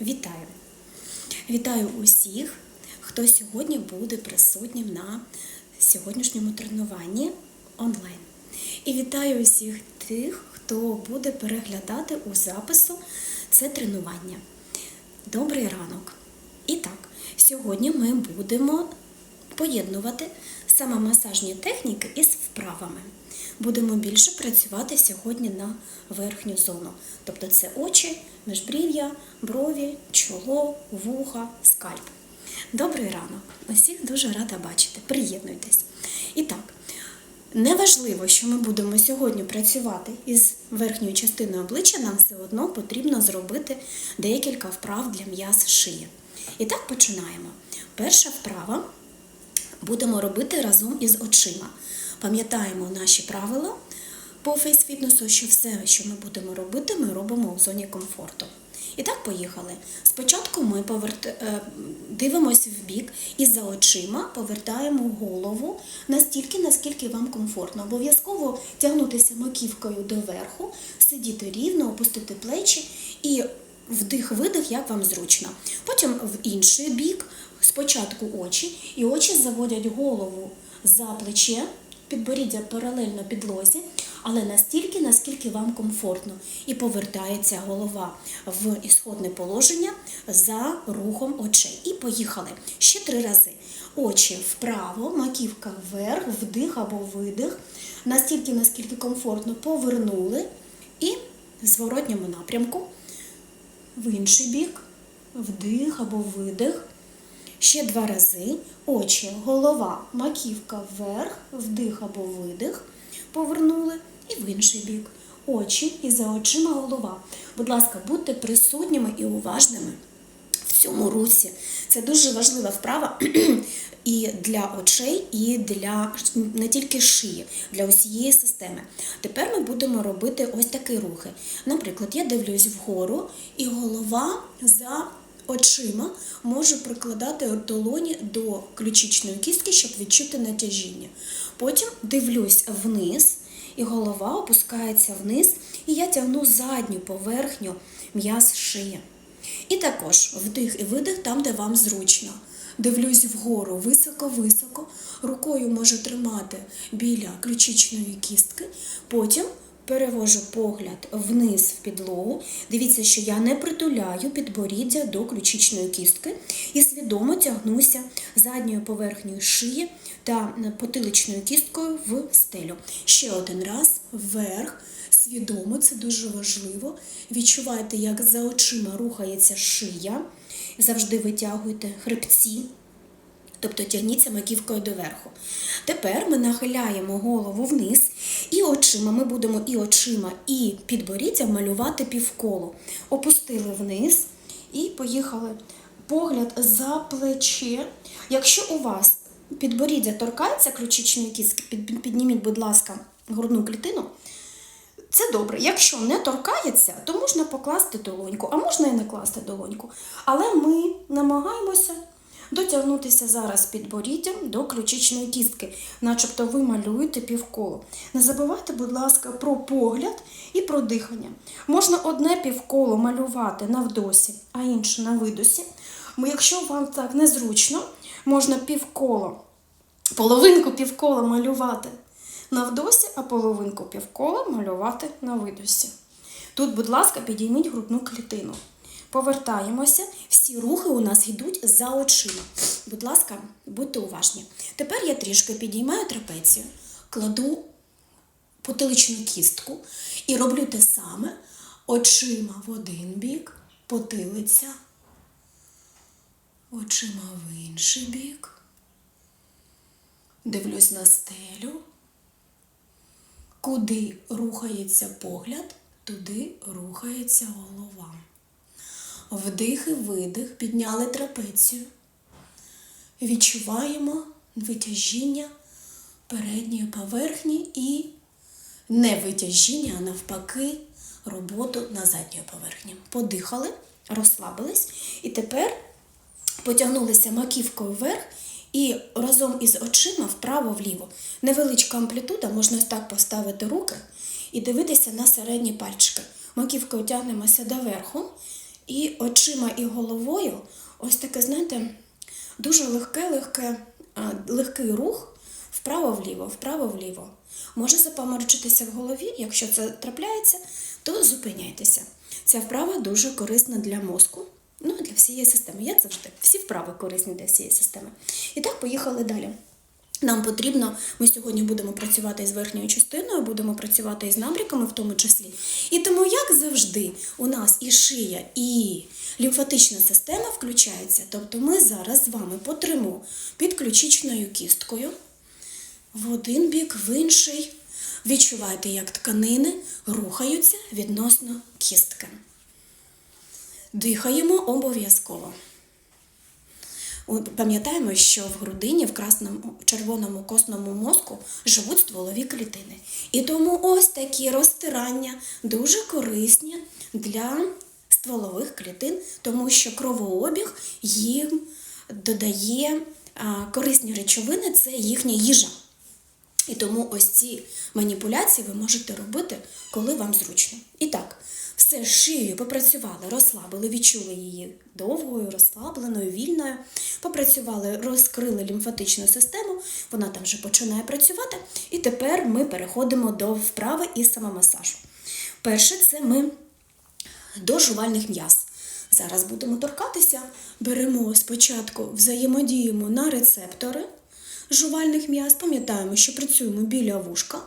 Вітаю! Вітаю усіх, хто сьогодні буде присутнім на сьогоднішньому тренуванні онлайн. І вітаю усіх тих, хто буде переглядати у запису це тренування. Добрий ранок! І так, сьогодні ми будемо поєднувати самомасажні техніки із вправами. Будемо більше працювати сьогодні на верхню зону. Тобто це очі, міжбрів'я, брові, чоло, вуха, скальп. Добрий ранок! Усіх дуже рада бачити. Приєднуйтесь. І так, неважливо, що ми будемо сьогодні працювати із верхньою частиною обличчя, нам все одно потрібно зробити декілька вправ для м'яз шиї. І так починаємо. Перша вправа будемо робити разом із очима. Пам'ятаємо наші правила по фейс-фітнесу, що все, що ми будемо робити, ми робимо в зоні комфорту. І так, поїхали. Спочатку ми поверт... е, дивимося в бік і за очима повертаємо голову настільки, наскільки вам комфортно. Обов'язково тягнутися маківкою доверху, сидіти рівно, опустити плечі і вдих-видих, як вам зручно. Потім в інший бік, спочатку очі, і очі заводять голову за плече, підборіддя паралельно підлозі, але настільки, наскільки вам комфортно. І повертається голова в ісходне положення за рухом очей. І поїхали. Ще три рази. Очі вправо, маківка вверх, вдих або видих. Настільки, наскільки комфортно повернули. І в зворотньому напрямку в інший бік, вдих або видих. Ще два рази. Очі, голова, маківка вверх, вдих або видих. Повернули і в інший бік. Очі і за очима голова. Будь ласка, будьте присутніми і уважними в цьому русі. Це дуже важлива вправа і для очей, і для не тільки шиї, для усієї системи. Тепер ми будемо робити ось такі рухи. Наприклад, я дивлюсь вгору, і голова за очима може прикладати долоні до ключичної кістки, щоб відчути натяжіння. Потім дивлюсь вниз, і голова опускається вниз, і я тягну задню поверхню м'яз шиї. І також вдих і видих там, де вам зручно. Дивлюсь вгору високо-високо, рукою можу тримати біля ключичної кістки, потім перевожу погляд вниз в підлогу. Дивіться, що я не притуляю підборіддя до ключичної кістки і свідомо тягнуся задньою поверхнею шиї та потиличною кісткою в стелю. Ще один раз вверх. Свідомо, це дуже важливо. Відчувайте, як за очима рухається шия. Завжди витягуйте хребці, тобто тягніться маківкою доверху. Тепер ми нахиляємо голову вниз, і очима ми будемо і очима, і підборіддя малювати півколо. Опустили вниз і поїхали. Погляд за плече. Якщо у вас підборіддя торкається ключичної кістки, підніміть, будь ласка, грудну клітину. Це добре. Якщо не торкається, то можна покласти долоньку, а можна і не класти долоньку. Але ми намагаємося дотягнутися зараз підборіддям до ключичної кістки, начебто ви малюєте півколо. Не забувайте, будь ласка, про погляд і про дихання. Можна одне півколо малювати на вдосі, а інше на видосі. Якщо вам так незручно, можна півколо, половинку півкола малювати на вдосі, а половинку півкола малювати на видосі. Тут, будь ласка, підійміть грудну клітину. Повертаємося. Всі рухи у нас йдуть за очима. Будь ласка, будьте уважні. Тепер я трішки підіймаю трапецію, кладу потиличну кістку і роблю те саме очима в один бік, потилиця, очима в інший бік. Дивлюсь на стелю. Куди рухається погляд, туди рухається голова. Вдих і видих, підняли трапецію. Відчуваємо витяжіння передньої поверхні і не витяжіння, а навпаки, роботу на задньої поверхні. Подихали, розслабились. І тепер потягнулися маківкою вверх і разом із очима вправо-вліво. Невеличка амплітуда, можна так поставити руки і дивитися на середні пальчики. Маківкою тягнемося доверху І очима і головою ось таке, знаєте, дуже легке, легке, легкий рух вправо-вліво, вправо-вліво. Може запаморочитися в голові, якщо це трапляється, то зупиняйтеся. Ця вправа дуже корисна для мозку, ну і для всієї системи. Як завжди, всі вправи корисні для всієї системи. І так, поїхали далі. Нам потрібно, ми сьогодні будемо працювати з верхньою частиною, будемо працювати із набряками в тому числі. І тому, як завжди, у нас і шия, і лімфатична система включаються. Тобто ми зараз з вами потримо під ключичною кісткою в один бік, в інший. Відчувайте, як тканини рухаються відносно кістки. Дихаємо обов'язково. Пам'ятаємо, що в грудині, в красному червоному костному мозку живуть стволові клітини. І тому ось такі розтирання дуже корисні для стволових клітин, тому що кровообіг їм додає корисні речовини, це їхня їжа. І тому ось ці маніпуляції ви можете робити, коли вам зручно. І так, все шиєю попрацювали, розслабили, відчули її довгою, розслабленою, вільною. Попрацювали, розкрили лімфатичну систему, вона там вже починає працювати. І тепер ми переходимо до вправи і самомасажу. Перше, це ми до жувальних м'яз. Зараз будемо торкатися, беремо спочатку, взаємодіємо на рецептори жувальних м'яз. Пам'ятаємо, що працюємо біля вушка,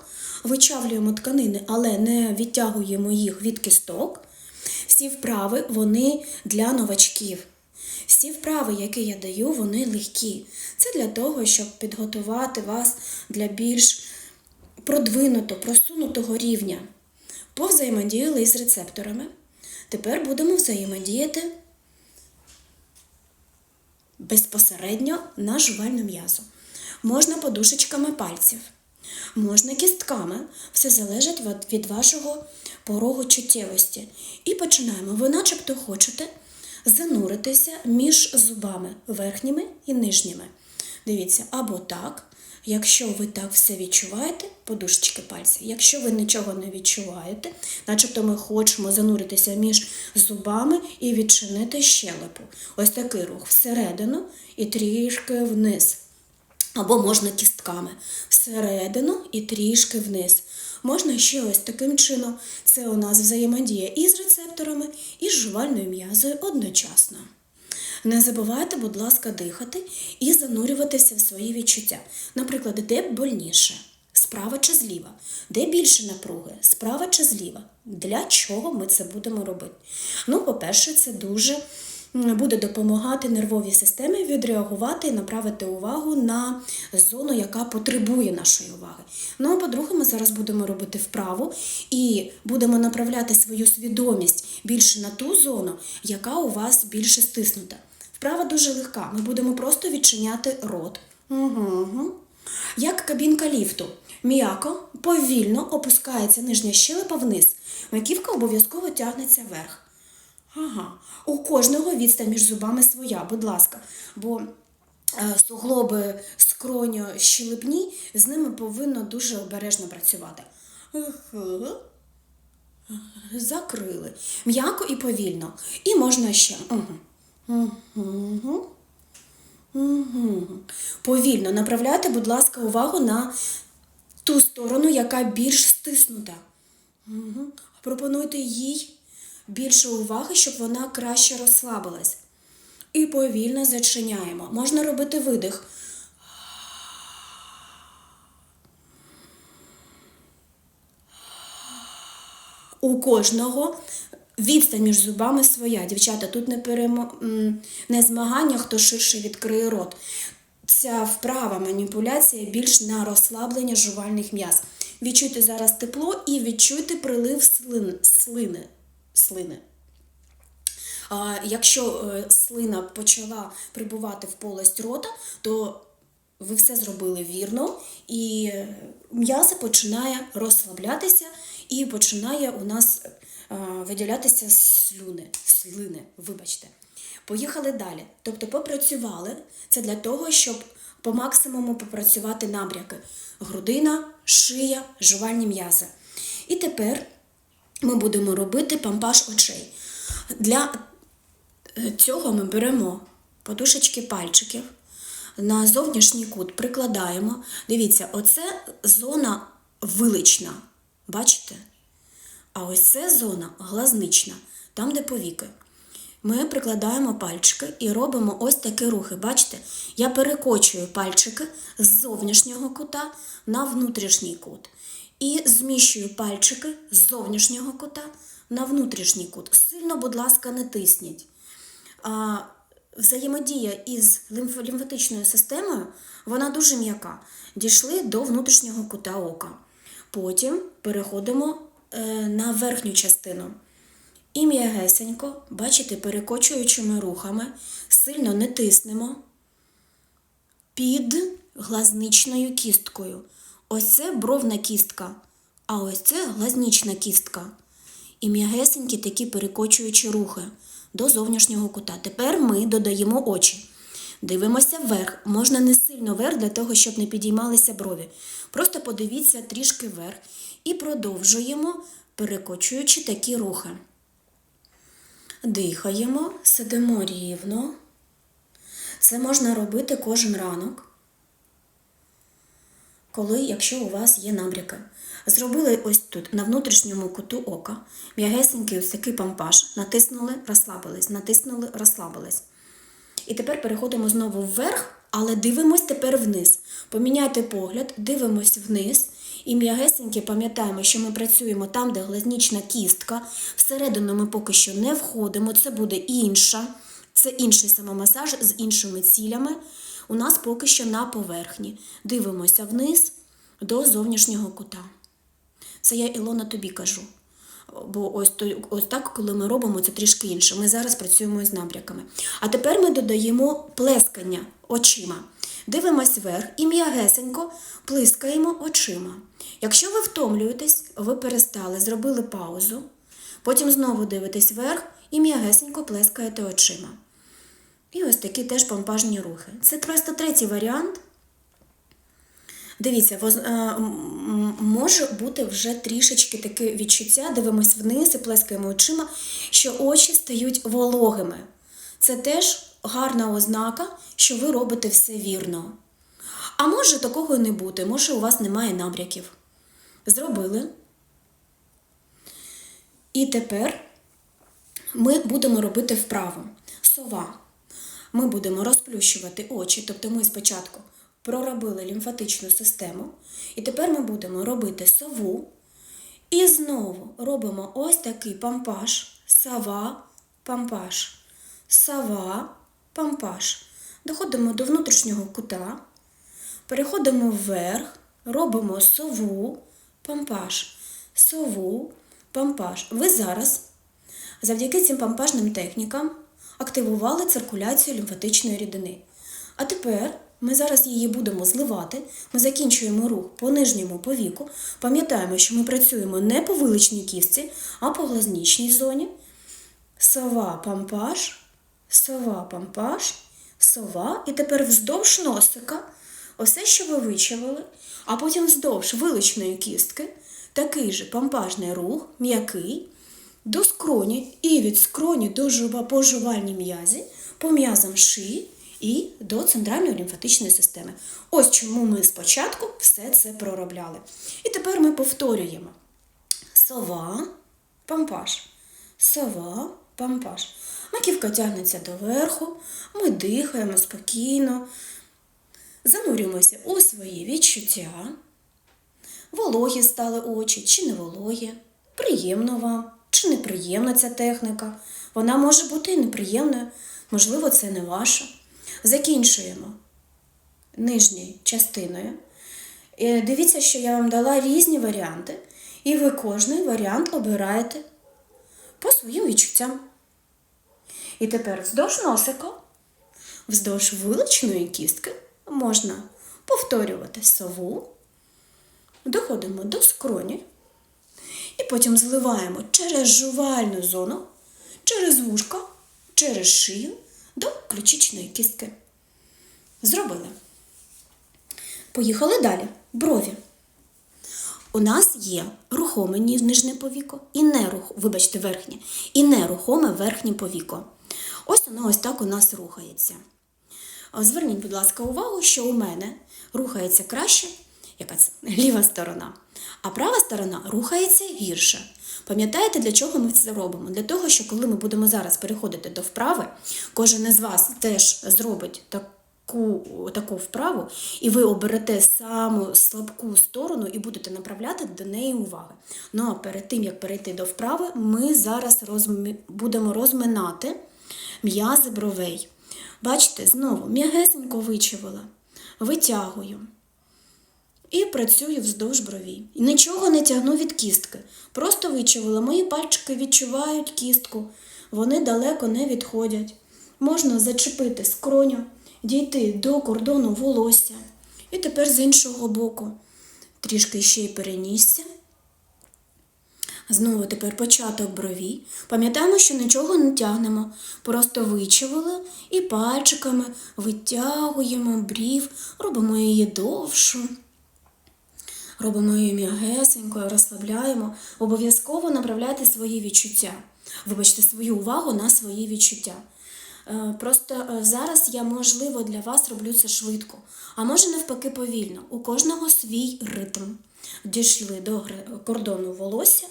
вичавлюємо тканини, але не відтягуємо їх від кісток. Всі вправи вони для новачків. Всі вправи, які я даю, вони легкі. Це для того, щоб підготувати вас для більш продвинутого, просунутого рівня. Повзаємодіяли із рецепторами. Тепер будемо взаємодіяти безпосередньо на жувальну м'язу. Можна подушечками пальців, можна кістками. Все залежить від- вашого порогу чуттєвості. І починаємо. Ви начебто хочете зануритися між зубами верхніми і нижніми. Дивіться, або так. Якщо ви так все відчуваєте, подушечки пальців. Якщо ви нічого не відчуваєте, начебто ми хочемо зануритися між зубами і відчинити щелепу. Ось такий рух всередину і трішки вниз. Або можна кістками всередину і трішки вниз. Можна ще ось таким чином. Це у нас взаємодія і з рецепторами, і з жувальною м'язою одночасно. Не забувайте, будь ласка, дихати і занурюватися в свої відчуття. Наприклад, де больніше? Справа чи зліва? Де більше напруги? Справа чи зліва? Для чого ми це будемо робити? Ну, по-перше, це дуже буде допомагати нервовій системі відреагувати і направити увагу на зону, яка потребує нашої уваги. Ну, а по-друге, ми зараз будемо робити вправу і будемо направляти свою свідомість більше на ту зону, яка у вас більше стиснута. Вправа дуже легка. Ми будемо просто відчиняти рот. Угу. Як кабінка ліфту. М'яко, повільно опускається нижня щелепа вниз. Маківка обов'язково тягнеться вверх. Ага. У кожного відстань між зубами своя, будь ласка. Бо е, суглоби скроню щелепні, з ними повинно дуже обережно працювати. Ага. Закрили. М'яко і повільно. І можна ще. Угу. Угу. Угу. Повільно направляйте, будь ласка, увагу на ту сторону, яка більш стиснута. Угу. Пропонуйте їй більше уваги, щоб вона краще розслабилась. І повільно зачиняємо. Можна робити видих. У кожного відстань між зубами своя. Дівчата, тут не, перемо... не змагання, хто ширше відкриє рот. Ця вправа маніпуляція більш на розслаблення жувальних м'яз. Відчуйте зараз тепло і відчуйте прилив слин... слини. Слини. Якщо е, слина почала прибувати в полость рота, то ви все зробили вірно, і м'ясо починає розслаблятися і починає у нас е, виділятися слюни, слини, вибачте. Поїхали далі. Тобто попрацювали. Це для того, щоб по максимуму попрацювати набряки. Грудина, шия, жувальні м'язи. І тепер ми будемо робити пампаж очей. Для е, цього ми беремо подушечки пальчиків, на зовнішній кут прикладаємо. Дивіться, оце зона вилична. Бачите? А ось це зона глазнична, там, де повіки. Ми прикладаємо пальчики і робимо ось такі рухи. Бачите? Я перекочую пальчики з зовнішнього кута на внутрішній кут. І зміщую пальчики з зовнішнього кута на внутрішній кут. Сильно, будь ласка, не тисніть. А, взаємодія із лімф- лімфатичною системою вона дуже м'яка. Дійшли до внутрішнього кута ока. Потім переходимо е, на верхню частину. І м'ягесенько, бачите, перекочуючими рухами, сильно не тиснемо під глазничною кісткою. Ось це бровна кістка, а ось це глазнична кістка. І м'ягесенькі такі перекочуючі рухи до зовнішнього кута. Тепер ми додаємо очі. Дивимося вверх. Можна не сильно вверх для того, щоб не підіймалися брові. Просто подивіться трішки вверх і продовжуємо, перекочуючи такі рухи. Дихаємо, сидимо рівно. Це можна робити кожен ранок, коли, якщо у вас є набряки. Зробили ось тут, на внутрішньому куту ока, м'ягесенький ось такий пампаж, натиснули, розслабились, натиснули, розслабились. І тепер переходимо знову вверх, але дивимось тепер вниз. Поміняйте погляд, дивимось вниз. І м'ягесеньки пам'ятаємо, що ми працюємо там, де глазнічна кістка. Всередину ми поки що не входимо, це буде інша. Це інший самомасаж з іншими цілями. У нас поки що на поверхні. Дивимося вниз до зовнішнього кута. Це я Ілона тобі кажу. Бо ось, ось так, коли ми робимо, це трішки інше. Ми зараз працюємо з набряками. А тепер ми додаємо плескання очима. Дивимось вверх і м'ягесенько плискаємо очима. Якщо ви втомлюєтесь, ви перестали, зробили паузу, потім знову дивитесь вверх і м'ягесенько плескаєте очима. І ось такі теж помпажні рухи. Це просто третій варіант. Дивіться, воз- е, може бути вже трішечки таке відчуття, дивимось вниз і плескаємо очима, що очі стають вологими. Це теж гарна ознака, що ви робите все вірно. А може такого і не бути, може у вас немає набряків. Зробили. І тепер ми будемо робити вправо. Сова. Ми будемо розплющувати очі, тобто ми спочатку проробили лімфатичну систему, і тепер ми будемо робити сову. І знову робимо ось такий пампаж, сава, пампаж, сава, пампаж. Доходимо до внутрішнього кута, переходимо вверх, робимо сову, пампаж, сову, пампаж. Ви зараз завдяки цим пампажним технікам активували циркуляцію лімфатичної рідини. А тепер ми зараз її будемо зливати. Ми закінчуємо рух по нижньому повіку. Пам'ятаємо, що ми працюємо не по виличній кістці, а по глазничній зоні. Сова пампаж, сова пампаж, сова. І тепер вздовж носика, усе, що ви вичавили, а потім вздовж виличної кістки, такий же пампажний рух, м'який, до скроні і від скроні до жува по м'язі, по м'язам шиї і до центральної лімфатичної системи. Ось чому ми спочатку все це проробляли. І тепер ми повторюємо. Сова, пампаж, сова, пампаж. Маківка тягнеться доверху, ми дихаємо спокійно, занурюємося у свої відчуття. Вологі стали очі чи не вологі, приємно вам чи неприємна ця техніка. Вона може бути і неприємною, можливо, це не ваша. Закінчуємо нижньою частиною. Е, Дивіться, що я вам дала різні варіанти, і ви кожний варіант обираєте по своїм відчуттям. І тепер вздовж носика, вздовж виличної кістки можна повторювати сову, доходимо до скроні. І потім зливаємо через жувальну зону, через вушка, через шию до ключичної кістки. Зробили. Поїхали далі. Брові. У нас є рухоме нижнє повіко і нерухоме, вибачте, верхнє, і нерухоме верхнє повіко. Ось воно ось так у нас рухається. Зверніть, будь ласка, увагу, що у мене рухається краще, яка ліва сторона, а права сторона рухається гірше. Пам'ятаєте, для чого ми це робимо? Для того, що коли ми будемо зараз переходити до вправи, кожен із вас теж зробить таку, таку вправу, і ви оберете саму слабку сторону і будете направляти до неї уваги. Ну а перед тим, як перейти до вправи, ми зараз розмі... будемо розминати м'язи бровей. Бачите, знову м'ягесенько вичавила, витягую. І працюю вздовж брові. Нічого не тягну від кістки. Просто вичавила. Мої пальчики відчувають кістку. Вони далеко не відходять. Можна зачепити скроню, дійти до кордону волосся. І тепер з іншого боку. Трішки ще й перенісся. Знову тепер початок брові. Пам'ятаємо, що нічого не тягнемо. Просто вичавили і пальчиками витягуємо брів, робимо її довшу. Робимо її м'ягесенькою, розслабляємо. Обов'язково направляйте свої відчуття. Вибачте свою увагу на свої відчуття. Е, Просто е, зараз я, можливо, для вас роблю це швидко, а може навпаки повільно. У кожного свій ритм. Дійшли до кордону волосся,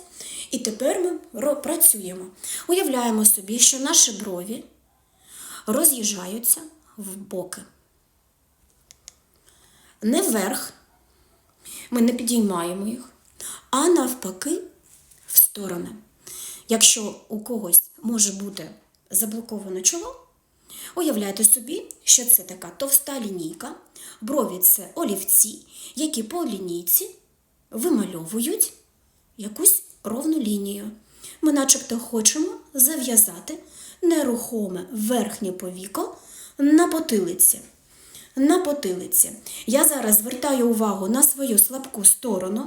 і тепер ми працюємо. Уявляємо собі, що наші брові роз'їжджаються в боки. Не вверх, ми не підіймаємо їх, а навпаки в сторони. Якщо у когось може бути заблоковане чоло, уявляйте собі, що це така товста лінійка, брові це олівці, які по лінійці вимальовують якусь ровну лінію. Ми начебто хочемо зав'язати нерухоме верхнє повіко на потилиці. На потилиці. Я зараз звертаю увагу на свою слабку сторону.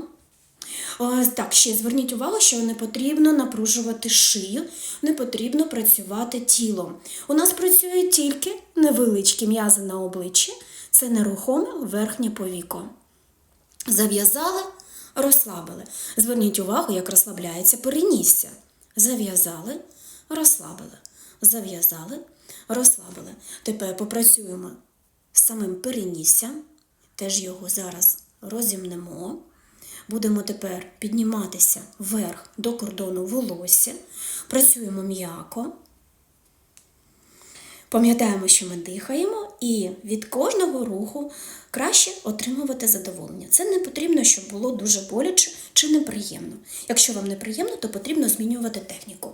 Так, ще зверніть увагу, що не потрібно напружувати шию, не потрібно працювати тілом. У нас працює тільки невеличкі м'язи на обличчі, це нерухоме верхнє повіко. Зав'язали, розслабили. Зверніть увагу, як розслабляється перенісся. Зав'язали, розслабили. Зав'язали, розслабили. Тепер попрацюємо самим перенісся, Теж його зараз розімнемо. Будемо тепер підніматися вверх до кордону волосся. Працюємо м'яко. Пам'ятаємо, що ми дихаємо, і від кожного руху краще отримувати задоволення. Це не потрібно, щоб було дуже боляче чи неприємно. Якщо вам неприємно, то потрібно змінювати техніку.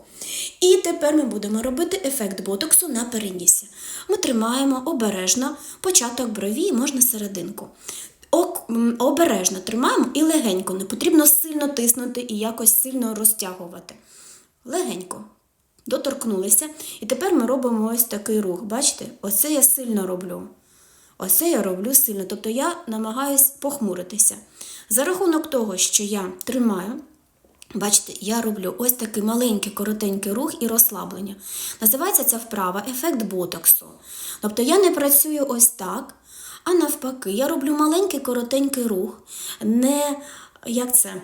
І тепер ми будемо робити ефект ботоксу на перенісся. Ми тримаємо обережно початок брові можна серединку. Обережно тримаємо і легенько, не потрібно сильно тиснути і якось сильно розтягувати. Легенько доторкнулися. І тепер ми робимо ось такий рух. Бачите? Оце я сильно роблю. Оце я роблю сильно. Тобто я намагаюсь похмуритися. За рахунок того, що я тримаю, бачите, я роблю ось такий маленький коротенький рух і розслаблення. Називається ця вправа ефект ботоксу. Тобто я не працюю ось так, а навпаки, я роблю маленький коротенький рух, не, як це,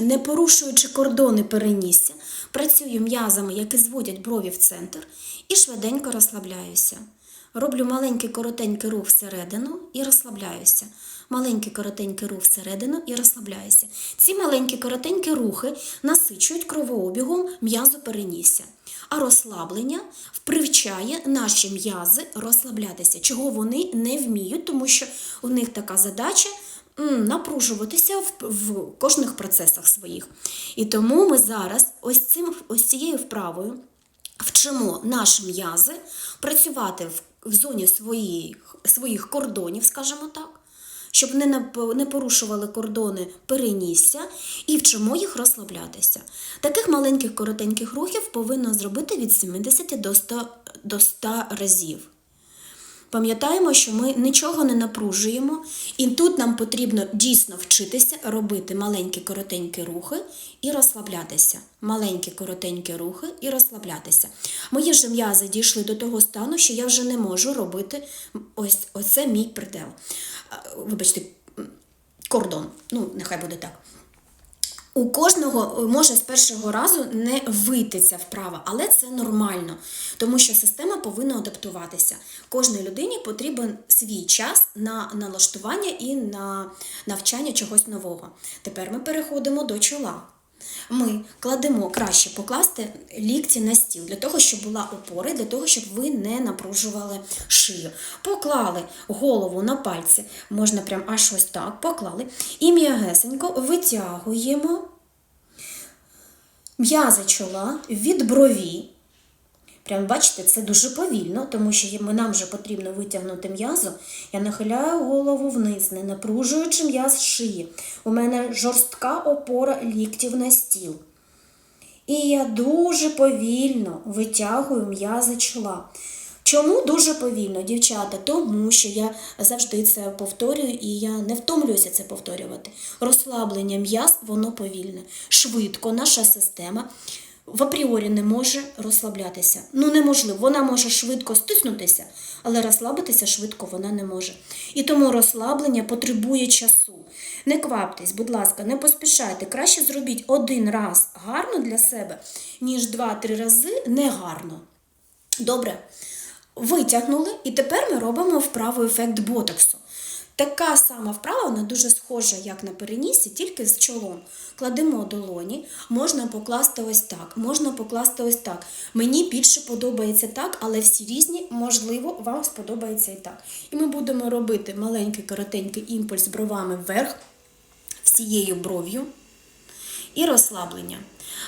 не порушуючи кордони перенісся, працюю м'язами, які зводять брові в центр, і швиденько розслабляюся. Роблю маленький коротенький рух всередину і розслабляюся. Маленький коротенький рух всередину і розслабляюся. Ці маленькі коротенькі рухи насичують кровообігом м'язу перенісся. А розслаблення привчає наші м'язи розслаблятися, чого вони не вміють, тому що у них така задача напружуватися в, в кожних процесах своїх. І тому ми зараз ось цим ось цією вправою вчимо наші м'язи працювати в, в зоні своїх, своїх кордонів, скажімо так, щоб не, порушували кордони перенісся, і вчимо їх розслаблятися. Таких маленьких коротеньких рухів повинно зробити від 70 до 100, до 100 разів. Пам'ятаємо, що ми нічого не напружуємо, і тут нам потрібно дійсно вчитися робити маленькі коротенькі рухи і розслаблятися. Маленькі коротенькі рухи і розслаблятися. Мої ж м'язи дійшли до того стану, що я вже не можу робити ось оце мій придел. А, Вибачте, кордон. Ну, нехай буде так. У кожного е, може з першого разу не вийти ця вправа, але це нормально, тому що система повинна адаптуватися. Кожній людині потрібен свій час на налаштування і на навчання чогось нового. Тепер ми переходимо до чола. Ми кладемо краще покласти лікті на стіл для того, щоб була опора, для того, щоб ви не напружували шию. Поклали голову на пальці, можна прям аж ось так поклали. І м'ягесенько витягуємо м'язи чола від брові. Прям бачите, це дуже повільно, тому що нам вже потрібно витягнути м'язо. Я нахиляю голову вниз, не напружуючи м'яз шиї. У мене жорстка опора ліктів на стіл. І я дуже повільно витягую м'язи чола. Чому дуже повільно, дівчата? Тому що я завжди це повторюю і я не втомлююся це повторювати. Розслаблення м'яз, воно повільне. Швидко наша система в апріорі не може розслаблятися. Ну неможливо. Вона може швидко стиснутися, але розслабитися швидко вона не може. І тому розслаблення потребує часу. Не кваптесь, будь ласка, не поспішайте. Краще зробіть один раз гарно для себе, ніж два-три рази негарно. Добре. Витягнули, і тепер ми робимо вправу ефект ботоксу. Така сама вправа, вона дуже схожа, як на перенісі, тільки з чолом. Кладемо долоні, можна покласти ось так, можна покласти ось так. Мені більше подобається так, але всі різні, можливо, вам сподобається і так. І ми будемо робити маленький коротенький імпульс бровами вверх, всією бров'ю і розслаблення.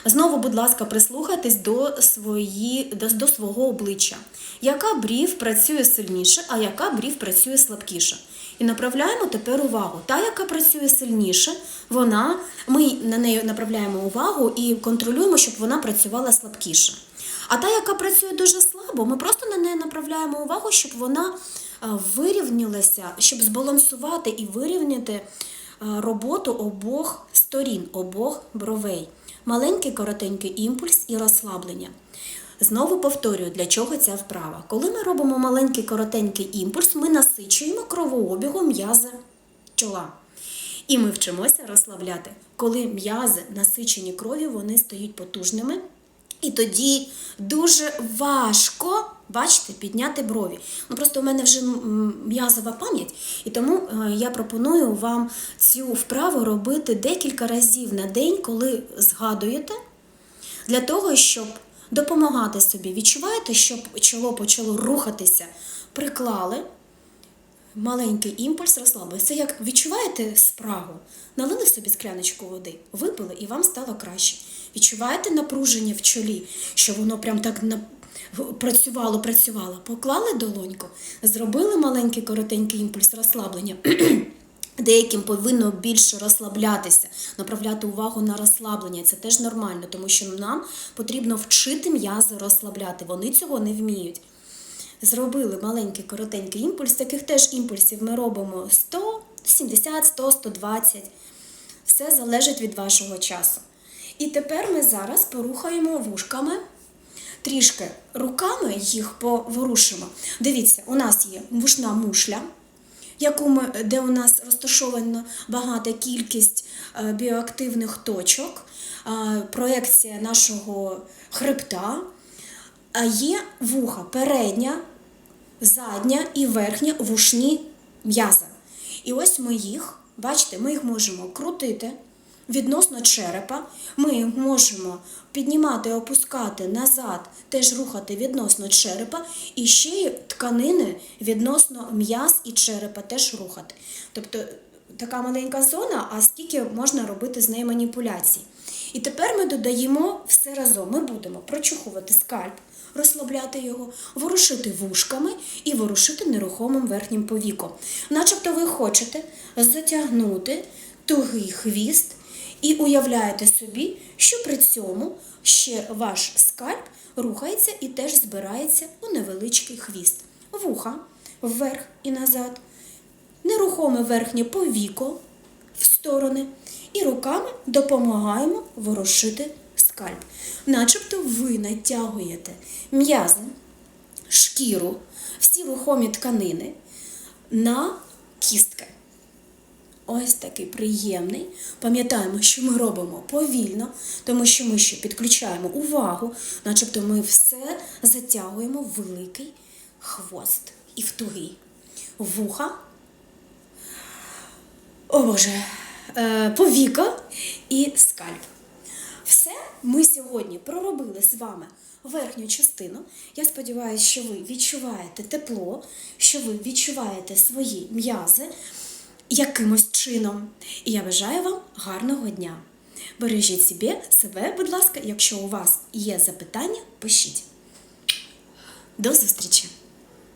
Знову, будь ласка, прислухайтесь до, свої, до, до свого обличчя. Яка брів працює сильніше, а яка брів працює слабкіше. І направляємо тепер увагу. Та, яка працює сильніше, вона, ми на неї направляємо увагу і контролюємо, щоб вона працювала слабкіше. А та, яка працює дуже слабо, ми просто на неї направляємо увагу, щоб вона вирівнялася, щоб збалансувати і вирівняти роботу обох сторін, обох бровей. Маленький коротенький імпульс і розслаблення. Знову повторюю, для чого ця вправа. Коли ми робимо маленький коротенький імпульс, ми насичуємо кровообігом м'язи чола. І ми вчимося розслабляти. Коли м'язи насичені кров'ю, вони стають потужними. І тоді дуже важко, бачите, підняти брові. Ну просто у мене вже м'язова пам'ять, і тому е, я пропоную вам цю вправу робити декілька разів на день, коли згадуєте, для того, щоб допомагати собі. Відчуваєте, щоб чоло почало рухатися, приклали маленький імпульс розслабилися. Це як відчуваєте спрагу, налили собі скляночку води, випили і вам стало краще. Відчуваєте напруження в чолі, що воно прям так працювало, працювало. Поклали долоньку, зробили маленький коротенький імпульс розслаблення. Деяким повинно більше розслаблятися, направляти увагу на розслаблення. Це теж нормально, тому що нам потрібно вчити м'язи розслабляти. Вони цього не вміють. Зробили маленький коротенький імпульс. Таких теж імпульсів ми робимо 100, 70, 100, 120. Все залежить від вашого часу. І тепер ми зараз порухаємо вушками. Трішки руками їх поворушимо. Дивіться, у нас є вушна мушля яку ми, де у нас розташована багата кількість е, біоактивних точок, е, проекція нашого хребта, є вуха передня, задня і верхня вушні м'яза. І ось ми їх, бачите, ми їх можемо крутити відносно черепа, ми можемо піднімати, опускати назад, теж рухати відносно черепа, і ще й тканини відносно м'яз і черепа теж рухати. Тобто така маленька зона, а скільки можна робити з нею маніпуляцій. І тепер ми додаємо все разом. Ми будемо прочухувати скальп, розслабляти його, ворушити вушками і ворушити нерухомим верхнім повіком. Начебто ви хочете затягнути тугий хвіст і уявляєте собі, що при цьому ще ваш скальп рухається і теж збирається у невеличкий хвіст. Вуха вверх і назад, нерухоме верхнє повіко в сторони, і руками допомагаємо ворушити скальп. Начебто ви натягуєте м'язи, шкіру, всі рухомі тканини на кістки. Ось такий приємний. Пам'ятаємо, що ми робимо повільно, тому що ми ще підключаємо увагу, начебто ми все затягуємо в великий хвост і в тугий. Вуха. О Боже, е, повіка і скальп. Все ми сьогодні проробили з вами верхню частину. Я сподіваюся, що ви відчуваєте тепло, що ви відчуваєте свої м'язи якимось чином. І я бажаю вам гарного дня. Бережіть себе, себе, будь ласка, якщо у вас є запитання, пишіть. До зустрічі!